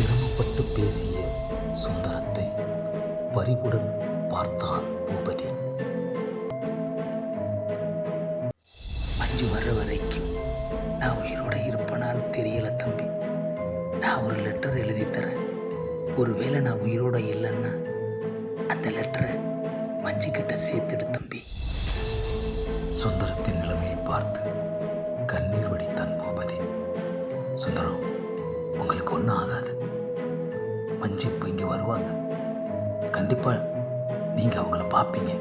சிரமப்பட்டு பேசிய சுந்தரத்தை பரிவுடன் பார்த்தான் பூபதி. மஞ்சு வர்ற வரைக்கும் நான் உயிரோட இருப்பேனான்னு தெரியல தம்பி. நான் ஒரு லெட்டர் எழுதி தரேன். ஒருவேளை நான் உயிரோட இல்லைன்னா அந்த லெட்டரை மஞ்சு கிட்ட சேர்த்துடு தம்பி. சுந்தரத்தின் நிலைமையை பார்த்து மஞ்சு இப்போ இங்கே வருவாங்க. கண்டிப்பாக நீங்கள் அவங்கள பார்ப்பீங்க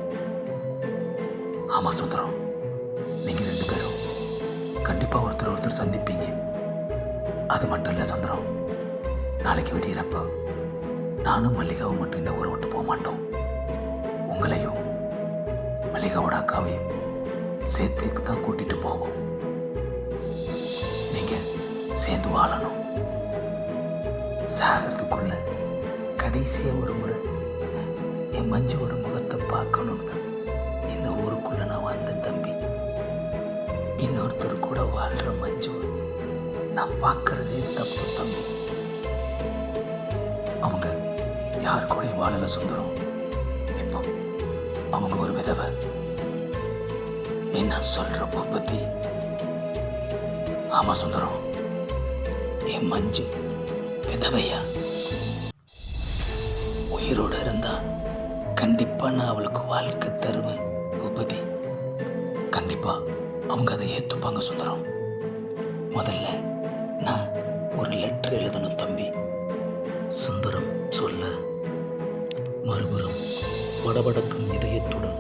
ஆமாம் சுந்தரம் நீங்கள் ரெண்டு பேரும் கண்டிப்பாக ஒருத்தர் ஒருத்தர் சந்திப்பீங்க. அது மட்டும் இல்லை சுந்தரம் நாளைக்கு விடியிறப்போ நானும் மல்லிகாவும் மட்டும் இந்த ஊரை விட்டு போக மாட்டோம். உங்களையும் மல்லிகாவோட அக்காவையும் சேர்த்து தான் கூட்டிகிட்டு போவோம். நீங்கள் சேர்ந்து வாழணும். சாகிறதுக்குள்ள கடைசியா ஒரு முறை என் மஞ்சுவோட முகத்தை பார்க்கணும்னு தான் இந்த ஊருக்குள்ள நான் வந்தேன் தம்பி. இன்னொருத்தர் கூட வாழ்ற மஞ்சு நான் பார்க்கறதே தப்பு தம்பி. அவங்க யார் கூட வாழல சுந்தரம். இப்போ அவங்க ஒரு விதவை. என்ன சொல்ற பத்தி ஆமா சுந்தரம் என் மஞ்சு விதவையா? கண்டிப்பாக நான் அவளுக்கு வாழ்க்கை தருவேன் பூபதி. கண்டிப்பாக அவங்க அதை ஏற்றுப்பாங்க சுந்தரம். முதல்ல நான் ஒரு லெட்டர் எழுதணும் தம்பி. சுந்தரம் சொல்ல மறுபுறம் படபடக்கும் இதயத்துடன்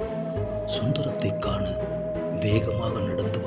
சுந்தரத்தை காண வேகமாக நடந்து